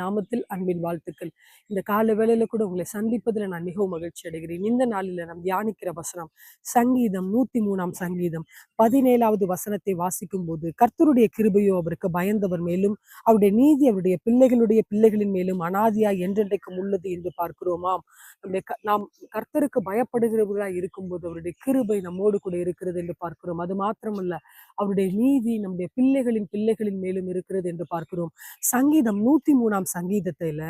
நாமத்தில் அன்பின் வாழ்த்துக்கள். இந்த கால வேளையில கூட உங்களை சந்திப்பதில் நான் மிகவும் மகிழ்ச்சி அடைகிறேன். இந்த நாளில் நாம் தியானிக்கிற வசனம் சங்கீதம் நூத்தி மூணாம் சங்கீதம். பதினேழாவது வசனத்தை வாசிக்கும் போது கர்த்தருடைய கிருபையோ அவருக்கு பயந்தவர் மேலும் அவருடைய நீதி அவருடைய பிள்ளைகளுடைய பிள்ளைகளின் மேலும் அனாதியா என்றென்றைக்கும் உள்ளது என்று பார்க்கிறோமாம். நம்முடைய க- நாம் கர்த்தருக்கு பயப்படுகிறவர்களாக இருக்கும்போது அவருடைய கிருபை நம்மோடு கூட இருக்கிறது என்று பார்க்கிறோம். அது மாத்திரமல்ல அவருடைய நீதி நம்முடைய பிள்ளைகளின் பிள்ளைகளின் மேலும் இருக்கிறது என்று பார்க்கிறோம். சங்கீதம் நூத்தி மூணாம் சங்கீதத்துல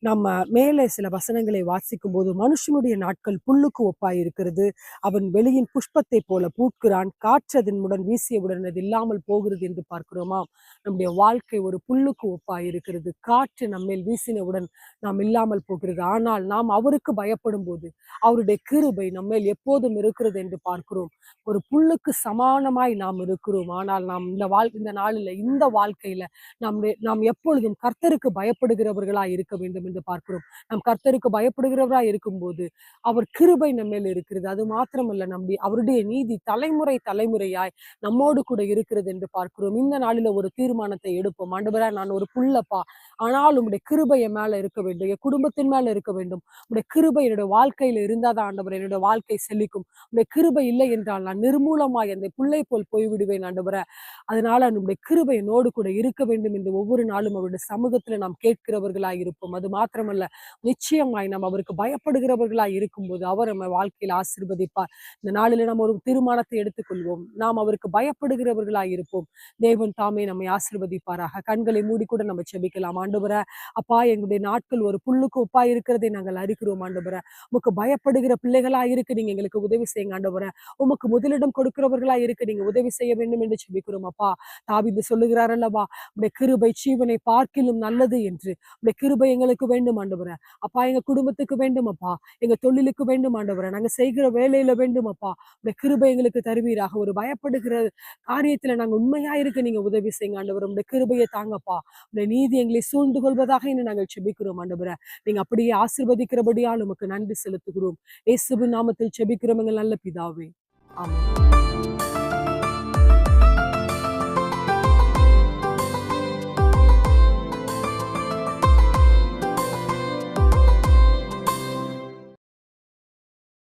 நம்ம மேலே சில வசனங்களை வாசிக்கும் போது மனுஷனுடைய நாட்கள் புல்லுக்கு ஒப்பாய் இருக்கிறது அவன் வெளியின் புஷ்பத்தை போல பூட்கிறான். காற்றதன் முடன் வீசியவுடன் அது இல்லாமல் போகிறது என்று பார்க்கிறோமா? நம்முடைய வாழ்க்கை ஒரு புல்லுக்கு ஒப்பாய் இருக்கிறது காற்று நம்மேல் வீசினவுடன் நாம் இல்லாமல் போகிறது. ஆனால் நாம் அவருக்கு பயப்படும் போது அவருடைய கிருபை நம்மேல் எப்போதும் இருக்கிறது என்று பார்க்கிறோம். ஒரு புல்லுக்கு சமானமாய் நாம் இருக்கிறோம். ஆனால் நாம் இந்த வாழ் இந்த நாளில் இந்த வாழ்க்கையில நாம் நாம் எப்பொழுதும் கர்த்தருக்கு பயப்படும் பயப்படுகிறவர்களாய் இருக்க வேண்டும் என்று பார்க்கிறோம். நம் கர்த்தருக்கு பயப்படுகிறவராய் இருக்கும்போது அவர் கிருபை நம்மேல் இருக்கிறது. அது மாத்திரமல்ல நம்முடைய அவருடைய நீதி தலைமுறை தலைமுறையாய் நம்மோடு கூட இருக்கிறது என்று பார்க்கிறோம். இந்த நாளில ஒரு தீர்மானத்தை எடுப்போம். ஆண்டவரா நான் ஒரு புள்ளப்பா. ஆனால் உங்களுடைய கிருபை என் மேல இருக்க வேண்டும். என் குடும்பத்தின் மேல இருக்க வேண்டும். உங்களுடைய கிருபை என்னுடைய வாழ்க்கையில இருந்தாதான் ஆண்டவர் என்னுடைய வாழ்க்கை செழிக்கும். உங்களுடைய கிருபை இல்லை என்றால் நான் நிர்மூலமாய் அந்த பிள்ளை போல் போய்விடுவேன் ஆண்டவர. அதனால நம்முடைய கிருபை என்னோடு கூட இருக்க வேண்டும் என்று ஒவ்வொரு நாளும் அவருடைய சமூகத்துல நாம் கேட்டு கேட்கிறவர்களாய் இருப்போம் அது மாத்திரமல்ல நிச்சயமாய் நாம் அவருக்கு பயப்படுகிறவர்களாய் இருக்கும்போது அவர் நம்ம வாழ்க்கையில் ஆசீர்வதிப்பார். இந்த நாளில நம்ம ஒரு தீர்மானத்தை எடுத்துக்கொள்வோம். நாம் அவருக்கு பயப்படுகிறவர்களாய் இருப்போம் தேவன் தாமே நம்மை ஆசிர்வதிப்பாராக. கண்களை மூடி கூட நம்ம செபிக்கலாம். ஆண்டுபுற அப்பா எங்களுடைய நாட்கள் ஒரு புல்லுக்கு உப்பா இருக்கிறதை நாங்கள் அறிக்கிறோம் ஆண்டவரே. உமக்கு பயப்படுகிற பிள்ளைகளா இருக்கு நீங்க எங்களுக்கு உதவி செய்யுங்க ஆண்டவரே. உமக்கு முதலிடம் கொடுக்கிறவர்களா இருக்கு நீங்க உதவி செய்ய வேண்டும் என்று செபிக்கிறோம் அப்பா. தாவிந்து சொல்லுகிறார் அல்லவா உடைய கிருபை ஜீவனை பார்க்கிலும் நல்லது என்று. உடைய கிருபை எங்களுக்கு வேண்டும் ஆண்டவர. அப்பா எங்க குடும்பத்துக்கு வேண்டும் அப்பா. எங்க தொழிலுக்கு வேண்டும் ஆண்டவர. நாங்க செய்கிற வேலையில வேண்டும் அப்பா. உடைய கிருபை எங்களுக்கு தருவீராக. ஒரு பயப்படுகிற காரியத்துல நாங்க உண்மையா இருக்க நீங்க உதவி செய்யுங்க ஆண்டவர். உடைய கிருபையை தாங்கப்பா உடைய நீதி எங்களை சூழ்ந்து கொள்வதாக இன்னும் நாங்கள் செபிக்கிறோம் ஆண்டவர. நீங்க அப்படியே ஆசிர்வதிக்கிறபடியால் உமக்கு நன்றி செலுத்துகிறோம். இயேசுவின் நாமத்தில் செபிக்கிறோம் எங்கள் நல்ல பிதாவே. ஆமென்.